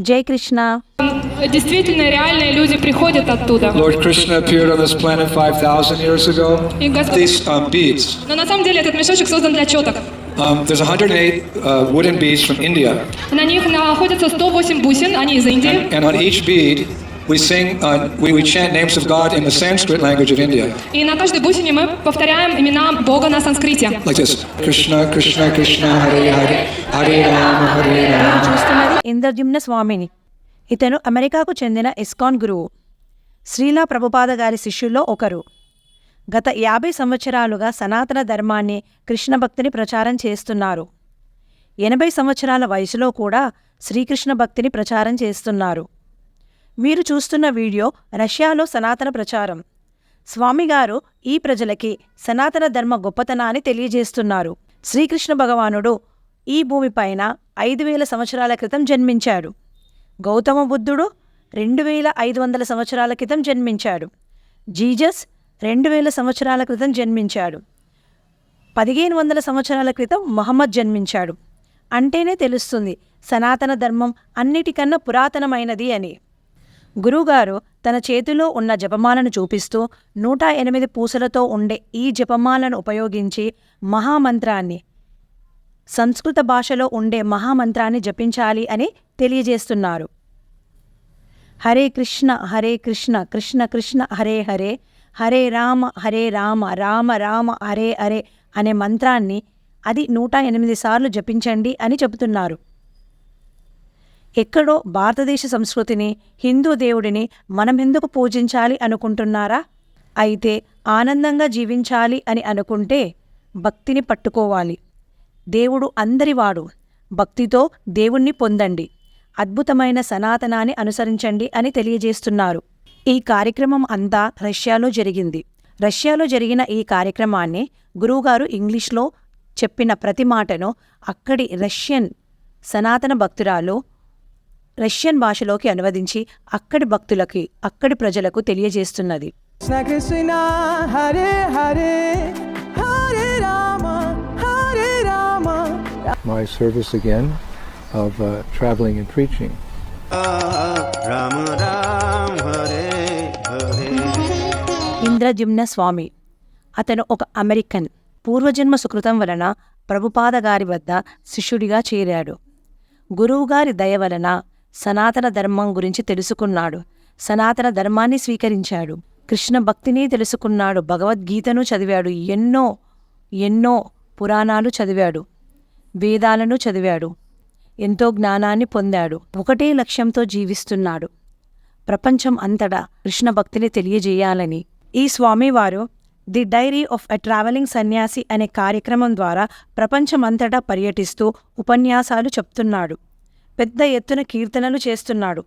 Джей Кришна. Действительно, реальные люди приходят оттуда. Lord Krishna appeared on this planet 5,000 years ago. These um, beads. Но на самом деле этот мешочек создан для четок. Um, there's 108 uh, wooden beads from India. На них находятся 108 бусин, они из Индии. And, and on each bead we sing, uh, we, we chant names of God in the Sanskrit language of India. И на каждой бусине мы повторяем имена Бога на санскрите. Like this Krishna, Krishna, Krishna, Hare Hare, Hare Rama, Hare Rama. చూస్తున్నది ఇంద్రజిమ్న స్వామిని ఇతను అమెరికాకు చెందిన ISKCON గురువు శ్రీలా ప్రభుపాద గారి శిష్యుల్లో ఒకరు గత యాభై సంవత్సరాలుగా సనాతన ధర్మాన్ని కృష్ణ భక్తిని ప్రచారం చేస్తున్నారు ఎనభై సంవత్సరాల వయసులో కూడా శ్రీకృష్ణ భక్తిని ప్రచారం చేస్తున్నారు మీరు చూస్తున్న వీడియో రష్యాలో సనాతన ప్రచారం. స్వామిగారు ఈ ప్రజలకి సనాతన ధర్మ గొప్పతనాన్ని తెలియజేస్తున్నారు. శ్రీకృష్ణ భగవానుడు ఈ భూమిపైన ఐదు వేల సంవత్సరాల క్రితం జన్మించాడు. గౌతమ బుద్ధుడు రెండు వేల ఐదు వందల సంవత్సరాల క్రితం జన్మించాడు. జీజస్ రెండు వేల సంవత్సరాల క్రితం జన్మించాడు. పదిహేను వందల సంవత్సరాల క్రితం మహమ్మద్ జన్మించాడు. అంటేనే తెలుస్తుంది సనాతన ధర్మం అన్నిటికన్నా పురాతనమైనది అని. గురువుగారు తన చేతిలో ఉన్న జపమాలను చూపిస్తూ నూట ఎనిమిది పూసలతో ఉండే ఈ జపమాలను ఉపయోగించి మహామంత్రాన్ని సంస్కృత భాషలో ఉండే మహామంత్రాన్ని జపించాలి అని తెలియజేస్తున్నారు. హరే కృష్ణ హరే కృష్ణ కృష్ణ కృష్ణ హరే హరే హరే రామ హరే రామ రామ రామ హరే హరే అనే మంత్రాన్ని అది నూట ఎనిమిది సార్లు జపించండి అని చెబుతున్నారు. ఎక్కడో భారతదేశ సంస్కృతిని హిందూ దేవుడిని మనమెందుకు పూజించాలి అనుకుంటున్నారా? అయితే ఆనందంగా జీవించాలి అని అనుకుంటే భక్తిని పట్టుకోవాలి. దేవుడు అందరివాడు. భక్తితో దేవుణ్ణి పొందండి. అద్భుతమైన సనాతనాన్ని అనుసరించండి అని తెలియజేస్తున్నారు. ఈ కార్యక్రమం అంతా రష్యాలో జరిగింది. రష్యాలో జరిగిన ఈ కార్యక్రమాన్ని గురువుగారు ఇంగ్లీష్లో చెప్పిన ప్రతి మాటను అక్కడి రష్యన్ సనాతన భక్తురాలు రష్యన్ భాషలోకి అనువదించి అక్కడి భక్తులకి అక్కడి ప్రజలకు తెలియజేస్తున్నది. of uh, ఇంద్రజిమ్న స్వామి అతను ఒక అమెరికన్ పూర్వజన్మ సుకృతం వలన ప్రభుపాద గారి వద్ద శిష్యుడిగా చేరాడు. గురువుగారి దయ వలన సనాతన ధర్మం గురించి తెలుసుకున్నాడు. సనాతన ధర్మాన్ని స్వీకరించాడు. కృష్ణ భక్తిని తెలుసుకున్నాడు. భగవద్గీతను చదివాడు. ఎన్నో ఎన్నో పురాణాలు చదివాడు. వేదాలను చదివాడు. ఎంతో జ్ఞానాన్ని పొందాడు. ఒకటే లక్ష్యంతో జీవిస్తున్నాడు. ప్రపంచం అంతటా కృష్ణ భక్తిని తెలియజేయాలని. ఈ స్వామివారు the diary of a travelling sannyasi అనే కార్యక్రమం ద్వారా ప్రపంచమంతటా పర్యటిస్తూ ఉపన్యాసాలు చెప్తున్నాడు. పెద్ద ఎత్తున కీర్తనలు చేస్తున్నాడు.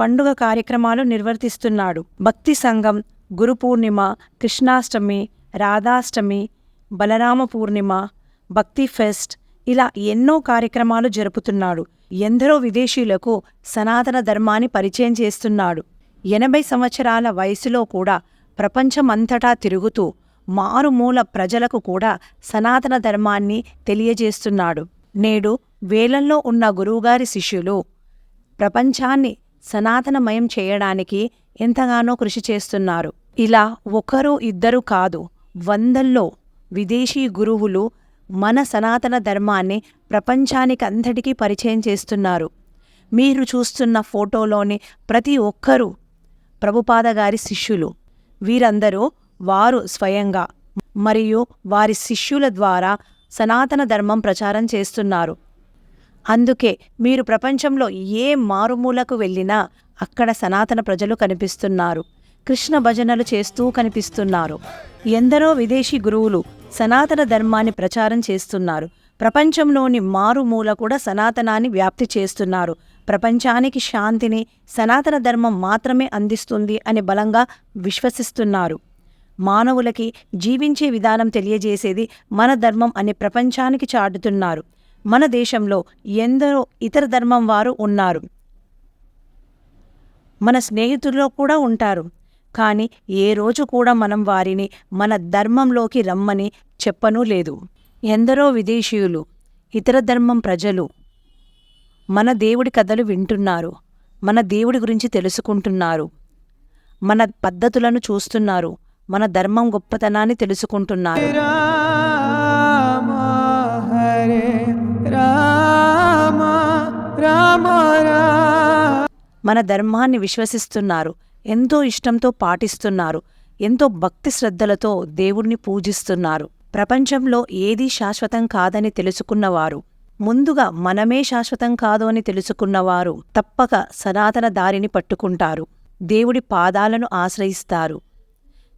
పండుగ కార్యక్రమాలు నిర్వర్తిస్తున్నాడు. భక్తి సంఘం గురు పూర్ణిమ కృష్ణాష్టమి రాధాష్టమి బలరామ పూర్ణిమ భక్తి ఫెస్ట్ ఇలా ఎన్నో కార్యక్రమాలు జరుపుతున్నాడు. ఎందరో విదేశీయులకు సనాతన ధర్మాన్ని పరిచయం చేస్తున్నాడు. ఎనభై సంవత్సరాల వయసులో కూడా ప్రపంచమంతటా తిరుగుతూ మారుమూల ప్రజలకు కూడా సనాతన ధర్మాన్ని తెలియజేస్తున్నాడు. నేడు వేలల్లో ఉన్న గురువుగారి శిష్యులు ప్రపంచాన్ని సనాతనమయం చేయడానికి ఎంతగానో కృషి చేస్తున్నారు. ఇలా ఒకరు ఇద్దరు కాదు వందల్లో విదేశీ గురువులు మన సనాతన ధర్మాన్ని ప్రపంచానికి అంతటికీ పరిచయం చేస్తున్నారు. మీరు చూస్తున్న ఫోటోలోని ప్రతి ఒక్కరూ ప్రభుపాద గారి శిష్యులు. వీరందరూ వారు స్వయంగా మరియు వారి శిష్యుల ద్వారా సనాతన ధర్మం ప్రచారం చేస్తున్నారు. అందుకే మీరు ప్రపంచంలో ఏ మారుమూలకు వెళ్ళినా అక్కడ సనాతన ప్రజలు కనిపిస్తున్నారు. కృష్ణ భజనలు చేస్తూ కనిపిస్తున్నారు. ఎందరో విదేశీ గురువులు సనాతన ధర్మాన్ని ప్రచారం చేస్తున్నారు. ప్రపంచంలోని మారుమూల కూడా సనాతనాన్ని వ్యాప్తి చేస్తున్నారు. ప్రపంచానికి శాంతిని సనాతన ధర్మం మాత్రమే అందిస్తుంది అని బలంగా విశ్వసిస్తున్నారు. మానవులకి జీవించే విధానం తెలియజేసేది మన ధర్మం అనే ప్రపంచానికి చాటుతున్నారు. మన దేశంలో ఎందరో ఇతర ధర్మం వారు ఉన్నారు. మన స్నేహితుల్లో కూడా ఉంటారు. కానీ ఏ రోజు కూడా మనం వారిని మన ధర్మంలోకి రమ్మని చెప్పనూ లేదు. ఎందరో విదేశీయులు ఇతర ధర్మం ప్రజలు మన దేవుడి కథలు వింటున్నారు. మన దేవుడి గురించి తెలుసుకుంటున్నారు. మన పద్ధతులను చూస్తున్నారు. మన ధర్మం గొప్పతనాన్ని తెలుసుకుంటున్నారు. మన ధర్మాన్ని విశ్వసిస్తున్నారు. ఎంతో ఇష్టంతో పాటిస్తున్నారు. ఎంతో భక్తి శ్రద్ధలతో దేవుణ్ణి పూజిస్తున్నారు. ప్రపంచంలో ఏదీ శాశ్వతం కాదని తెలుసుకున్నవారు. ముందుగా మనమే శాశ్వతం కాదు అని తెలుసుకున్నవారు తప్పక సనాతన దారిని పట్టుకుంటారు. దేవుడి పాదాలను ఆశ్రయిస్తారు.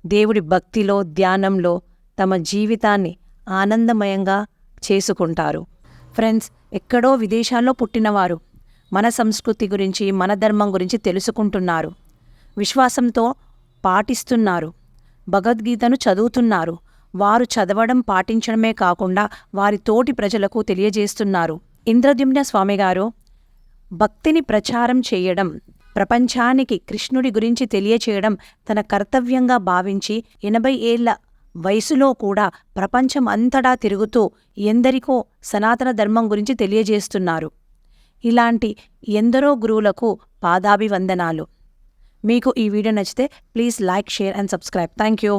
దేవుడి భక్తిలో ధ్యానంలో తమ జీవితాన్ని ఆనందమయంగా చేసుకుంటారు. ఫ్రెండ్స్ ఎక్కడో విదేశాల్లో పుట్టినవారు మన సంస్కృతి గురించి మన ధర్మం గురించి తెలుసుకుంటున్నారు. విశ్వాసంతో పాటిస్తున్నారు. భగవద్గీతను చదువుతున్నారు. వారు చదవడం పాటించడమే కాకుండా వారి తోటి ప్రజలకు తెలియజేస్తున్నారు. ఇంద్రద్యుమ్న స్వామిగారు భక్తిని ప్రచారం చేయడం ప్రపంచానికి కృష్ణుడి గురించి తెలియచేయడం తన కర్తవ్యంగా భావించి ఎనభై ఏళ్ళ వయసులో కూడా ప్రపంచం అంతటా తిరుగుతూ ఎందరికో సనాతన ధర్మం గురించి తెలియజేస్తున్నారు. ఇలాంటి ఎందరో గురువులకు పాదాభివందనాలు. మీకు ఈ వీడియో నచ్చితే please like share and subscribe. Thank you.